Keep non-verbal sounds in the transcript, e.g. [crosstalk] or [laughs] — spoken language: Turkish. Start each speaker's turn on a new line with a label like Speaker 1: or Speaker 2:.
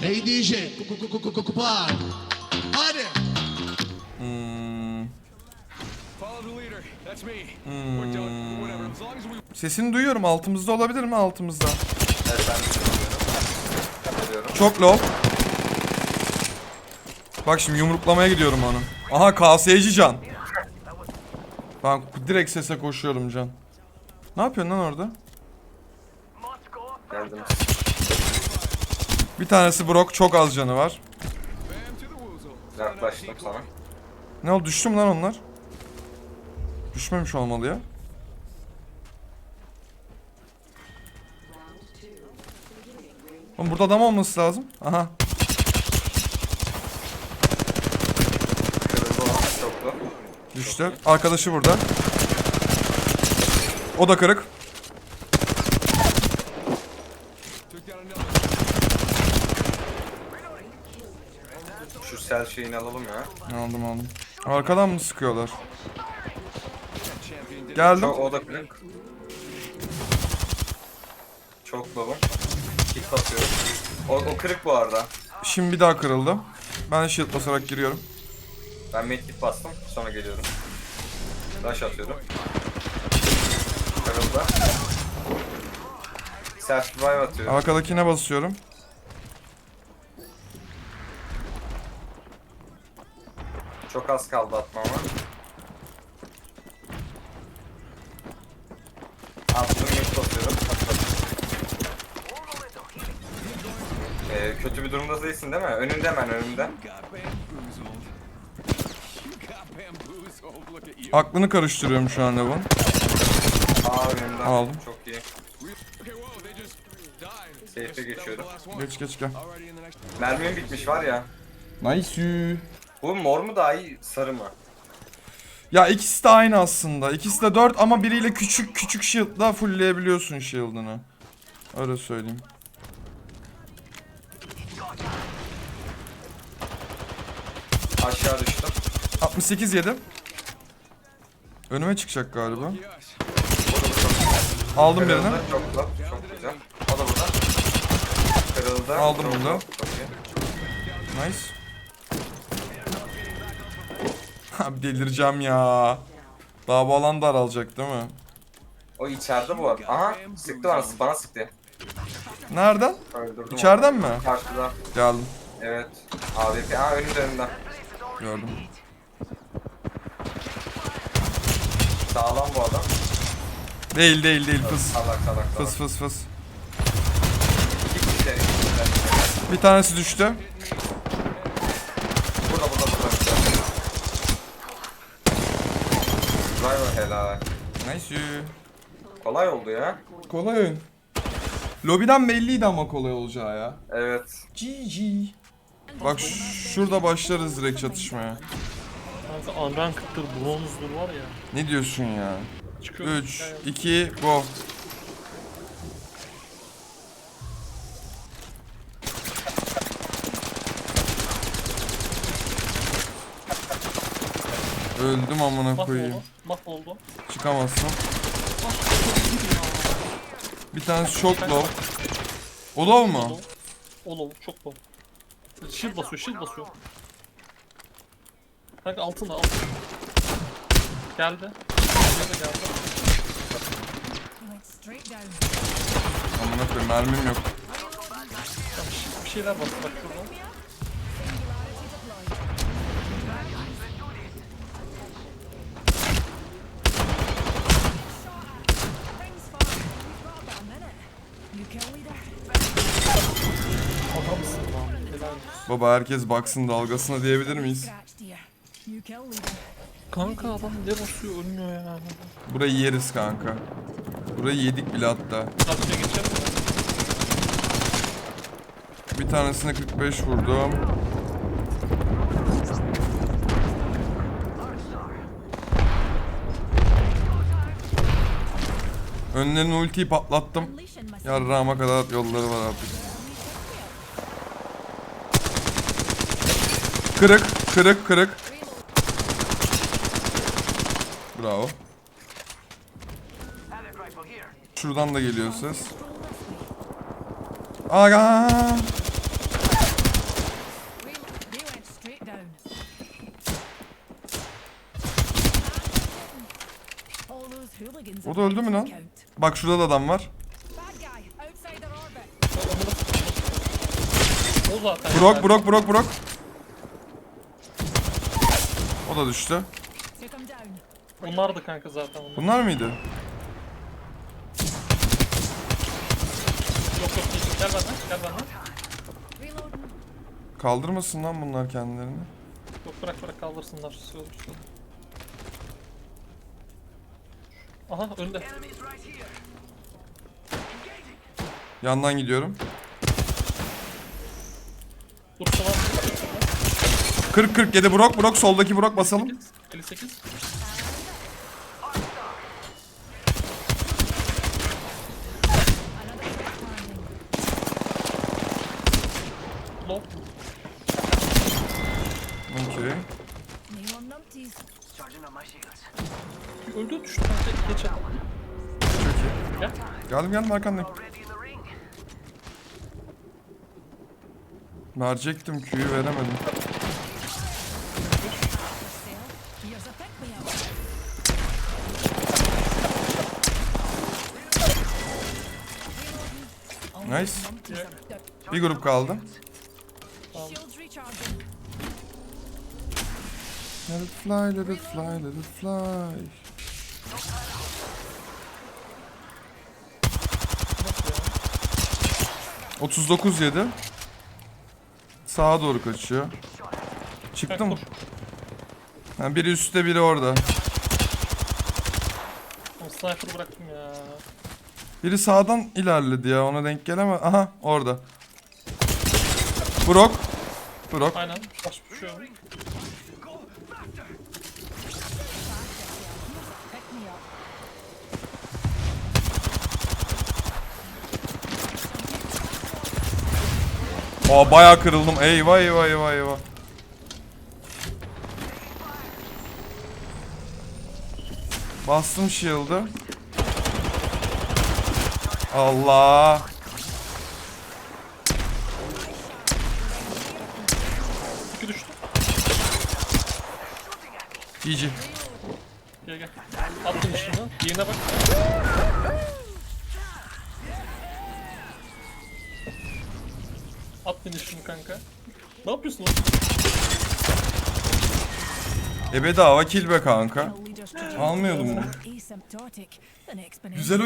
Speaker 1: Hey DJ, Kupar. Hadi.
Speaker 2: Hmm,
Speaker 3: we
Speaker 2: Sesini duyuyorum. Altımızda olabilir mi? Altımızda.
Speaker 4: Evet ben.
Speaker 2: Çok low. Bak şimdi yumruklamaya gidiyorum onu. Aha kaseyeci can. Ben direkt sese koşuyorum can. Ne yapıyorsun lan orada?
Speaker 4: Geldim.
Speaker 2: Bir tanesi Brock çok az canı var.
Speaker 4: Yaklaştım sana.
Speaker 2: Ne oldu düştü mü lan onlar? Düşmemiş olmalı ya. Oğlum burada adam olması lazım. Aha. Düştü. Arkadaşı burada. O da kırık.
Speaker 4: Sel şeyini alalım ya.
Speaker 2: Aldım aldım. Arkadan mı sıkıyorlar? Geldim.
Speaker 4: Çok o da kırık. Çok babam. Kit basıyorum. O, o kırık bu arada.
Speaker 2: Şimdi bir daha kırıldı. Ben shield basarak giriyorum.
Speaker 4: Ben medkit bastım. Sonra geliyorum. Rush atıyorum. Kırıldı. Self revive atıyorum.
Speaker 2: Arkadakine basıyorum.
Speaker 4: Çok az kaldı atmama. Attım medkit basıyorum. Atladım. Ee, kötü bir durumda değilsin değil mi? Önünde hemen
Speaker 3: you.
Speaker 2: Aklını karıştırıyorum şu an Levon.
Speaker 4: Aa önümden.
Speaker 2: Aldım.
Speaker 4: Çok iyi. Safe'e geçiyorum.
Speaker 2: Geç geç gel.
Speaker 4: Mermim bitmiş var ya.
Speaker 2: Nice.
Speaker 4: Bu mor mu daha iyi sarı mı?
Speaker 2: Ya ikisi de aynı aslında. İkisi de 4 ama biriyle küçük küçük shield'la fullleyebiliyorsun shield'ını. Öyle söyleyeyim.
Speaker 4: Aşağı düştüm.
Speaker 2: 68 yedim. Önüme çıkacak galiba. Aldım birini.
Speaker 4: Kırıldı. Çok güzel. Çok güzel. O da burada. Kırıldı.
Speaker 2: Aldım bunu
Speaker 4: güzel.
Speaker 2: Nice. [laughs] Abi delireceğim ya. Daha bu alan daralacak değil mi?
Speaker 4: O içeride bu arada. Aha sıktı bana, bana sıktı.
Speaker 2: Nereden?
Speaker 4: Öldürdüm
Speaker 2: İçeriden
Speaker 4: onu.
Speaker 2: mi?
Speaker 4: Karşıda.
Speaker 2: Geldim.
Speaker 4: Evet. AWP. Aa önünde önünde.
Speaker 2: Gördüm.
Speaker 4: Sağlam bu adam.
Speaker 2: Değil değil değil fıs.
Speaker 4: Salak salak salak.
Speaker 2: Fıs fıs fıs. Bir tanesi düştü.
Speaker 4: Burada burada burada. Driver helal.
Speaker 2: Nice.
Speaker 4: Kolay oldu ya.
Speaker 2: Kolay oyun. Lobiden belliydi ama kolay olacağı ya.
Speaker 4: Evet.
Speaker 2: GG. Bak şurada başlarız direkt çatışmaya.
Speaker 5: Kanka unranked'dır, bronzdur var ya.
Speaker 2: Ne diyorsun ya?
Speaker 5: Çıkıyor.
Speaker 2: 3, 2, go. Öldüm amına koyayım.
Speaker 5: Mahvoldu. Mahvoldu.
Speaker 2: Çıkamazsın. Bir tanesi çok low. O low mu?
Speaker 5: Oğlum çok bol. Shield basıyor, shield basıyor. Kanka altında, altında. Geldi. Geldi, geldi.
Speaker 6: Went straight down.
Speaker 2: Amına koyayım mermim yok.
Speaker 5: Bir- bir şeyler bastı bak şuradan.
Speaker 2: Baba herkes baksın dalgasına diyebilir miyiz?
Speaker 5: Kanka adam ne basıyor ölmüyor ya.
Speaker 2: Burayı yeriz kanka. Burayı yedik bile hatta.
Speaker 5: Geçelim?
Speaker 2: Bir tanesine 45 vurdum. Önlerine ultiyi patlattım. Yarrağıma kadar yolları var artık. Kırık, kırık, kırık. Bravo. Şuradan da geliyor ses. Aga. O da öldü mü lan? Bak şurada da adam var.
Speaker 5: O zaten.
Speaker 2: Brok brok brok brok. O da düştü.
Speaker 5: Bunlardı kanka zaten onlar.
Speaker 2: Bunlar mıydı?
Speaker 5: Yok yok değil. Gel benden. Gel.
Speaker 6: Reloading.
Speaker 2: Kaldırmasın lan bunlar kendilerini.
Speaker 5: Yok bırak bırak kaldırsınlar. Şu, şu. Aha önde.
Speaker 2: Yandan gidiyorum. 40 47 brok brok soldaki brok basalım.
Speaker 5: 58.
Speaker 6: Another trap landing.
Speaker 5: Low.
Speaker 2: Okey.
Speaker 5: Öldü düştü kanka. Geç at.
Speaker 2: Çok iyi.
Speaker 5: Gel.
Speaker 2: Geldim geldim arkandayım. Verecektim Q'yu veremedim. Nice. Bir grup kaldı. Let it fly, let it fly, let it fly. ...39 yedi. Sağa doğru kaçıyor. Çıktı mı? Biri üstte biri orada.
Speaker 5: Oğlum sniper bıraktım ya.
Speaker 2: Biri sağdan ilerledi ya ona denk geleme. Aha orada. Brok. Brok.
Speaker 5: Aynen.
Speaker 6: Me up.
Speaker 2: Aa bayağı kırıldım. Eyvah eyvah eyvah eyvah. Bastım shield'ı. Allah.
Speaker 5: İki düştü.
Speaker 2: GG.
Speaker 5: Gel gel. Attın şunu. Yerine bak. At beni şunu kanka. Ne yapıyorsun oğlum?
Speaker 2: E bedava kill be kanka. Almıyordum bunu. Güzel